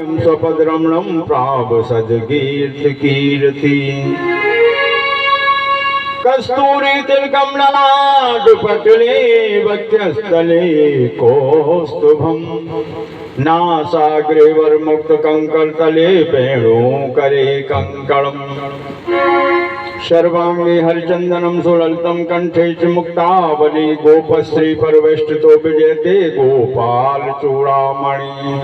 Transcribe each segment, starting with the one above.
વાક્યમ સ્વપદ્રમણમ પ્રાપ સદગીર્થ કીર્તિ. કસ્તુરી તિલકમ લલાટપટલે વક્યસ્થલે કોસ્તુભમ. નાસાગ્રે વરમુક્ત કંકરતલે પેણું કરે કંકણમ. સર્વાંગે હરિચંદનમ સુલલિતમ કંઠે ચ મુક્તાવલી ગોપશ્રી પરવેષ્ટિતો વિજયતે ગોપાલ ચૂડામણી.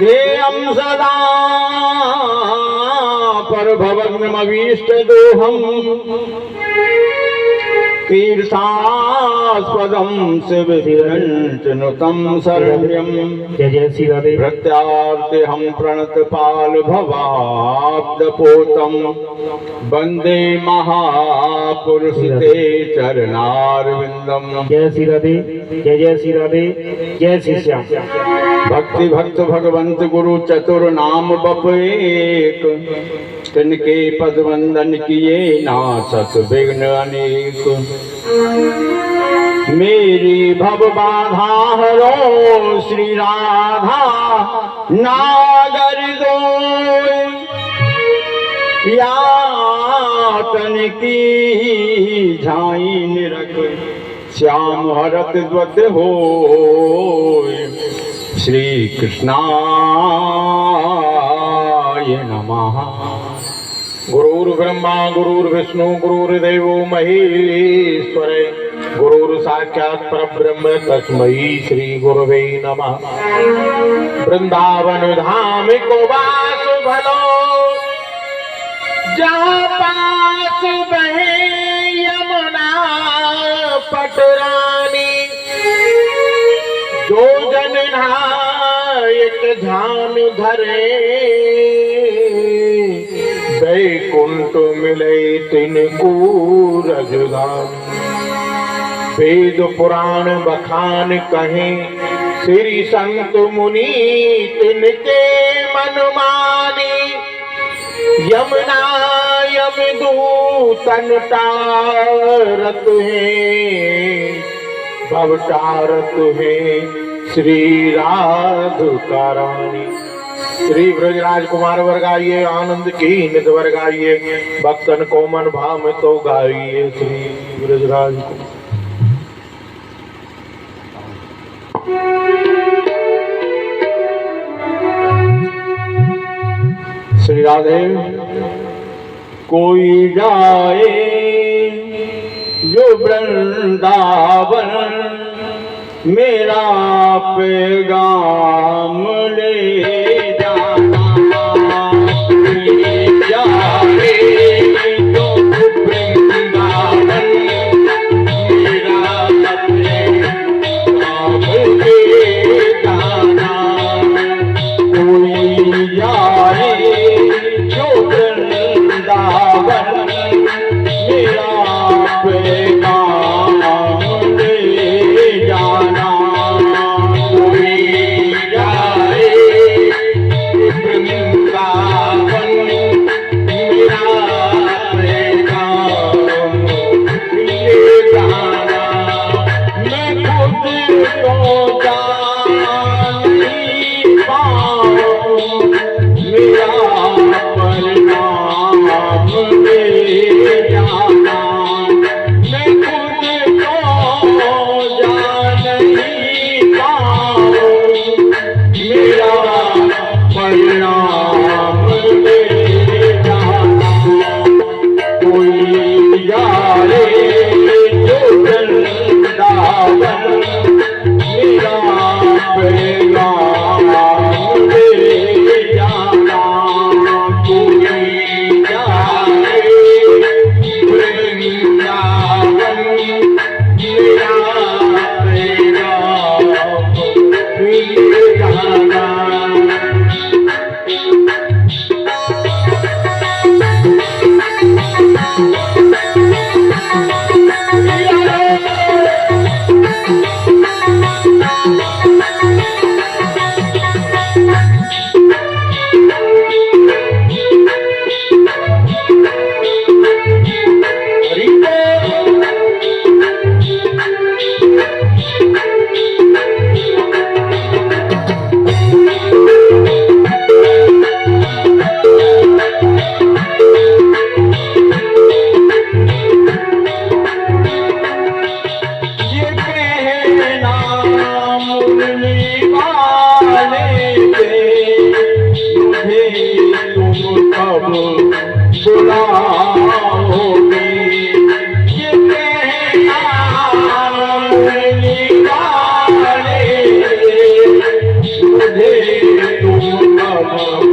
ध्येयं सदा परभवग्नमभीष्टदोहम् कीर्षास्पदं शिवहिरञ्चनुतं शरण्यं जय जय शिवे प्रत्यार्तिहं प्रणतपालभवाब्दपोतं वंदे महापुरुषिते चरणारविन्दं। जय श्रीरवे जय जय श्रीरवे जय श्री श्याम। भक्ति भक्त भगवंत गुरु चतुर नाम बप एक। तिनके पद वंदन किए नासत विघ्न अनेक मेरी भव बाधा हरो श्री राधा नागर दो यातन की झाई निरख श्याम हरत द्वत हो श्री कृष्णाय नमः गुरुर्ब्रह्मा, गुरुर्विष्णु, गुरुर्देव, महेश्वर। गुरुर साक्षात् परब्रह्म तस्मै श्री गुरवे नमः। वृंदावन धाम को वास भलो जा पास बहे यमुना पटरानी। जो जन नायक ध्यान धरे। वैकुंठ मिले तिनको रजदान वेद पुराण बखान कहें श्री संत मुनि तिनके मन मानी यमुना यम दूतन टारत है भवतारत है श्री राधिका रानी श्री ब्रज राजकुमार वर्गाइए, आनंद की नित वर्गाइए, भक्तन कोमन भाव तो गाइये श्री ब्रज राजकुमार। श्री राधे, कोई जाए जो वृंदावन मेरा पैगाम ले। Thank you.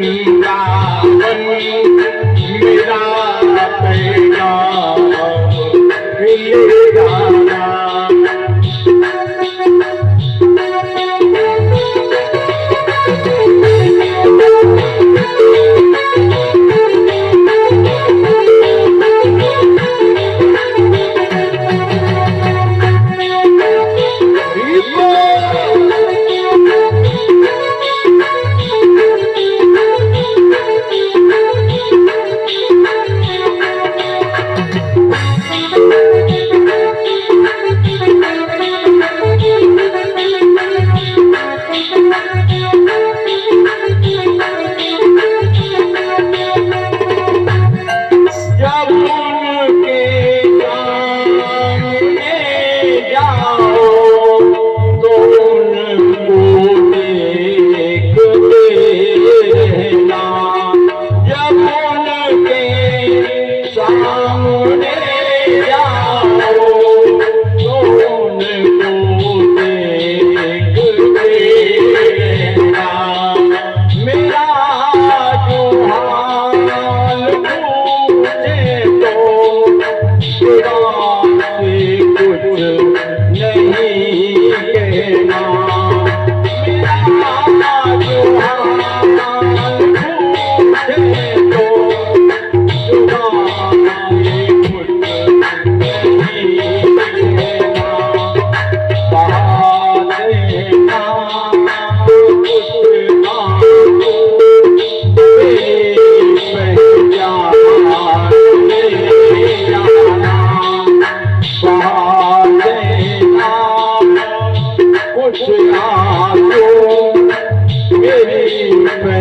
Thank you.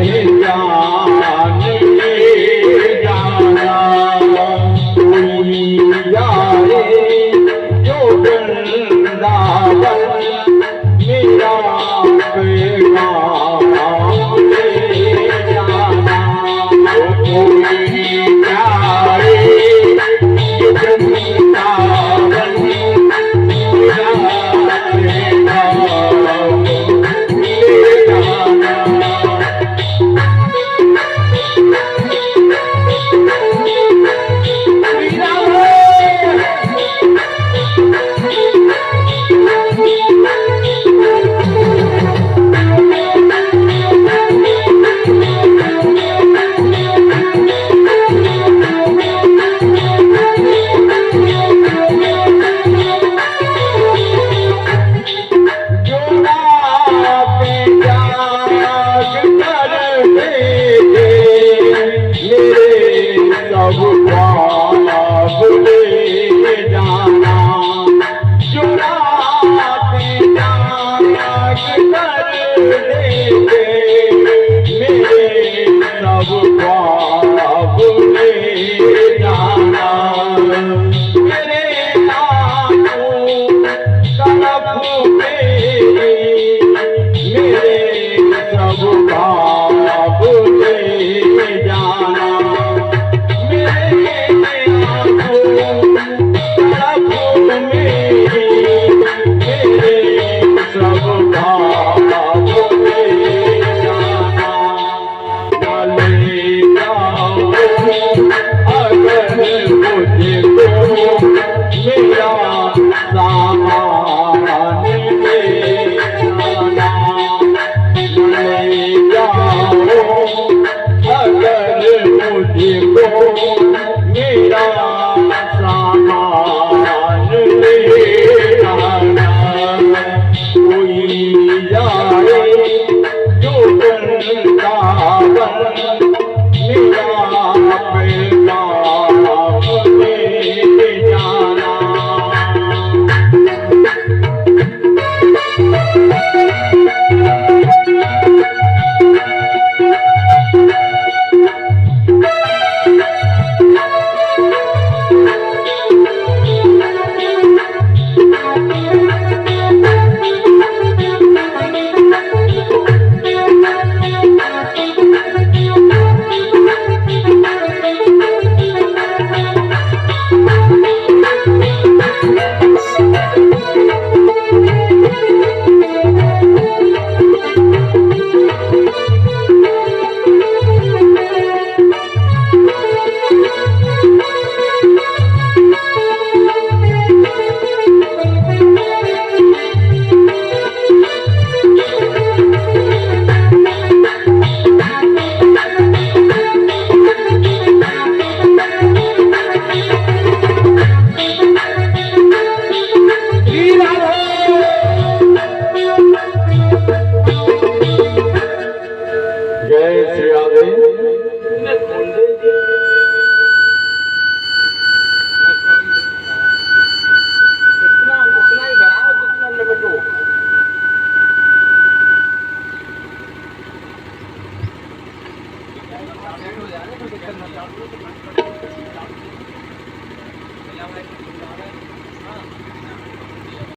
You. ترجمة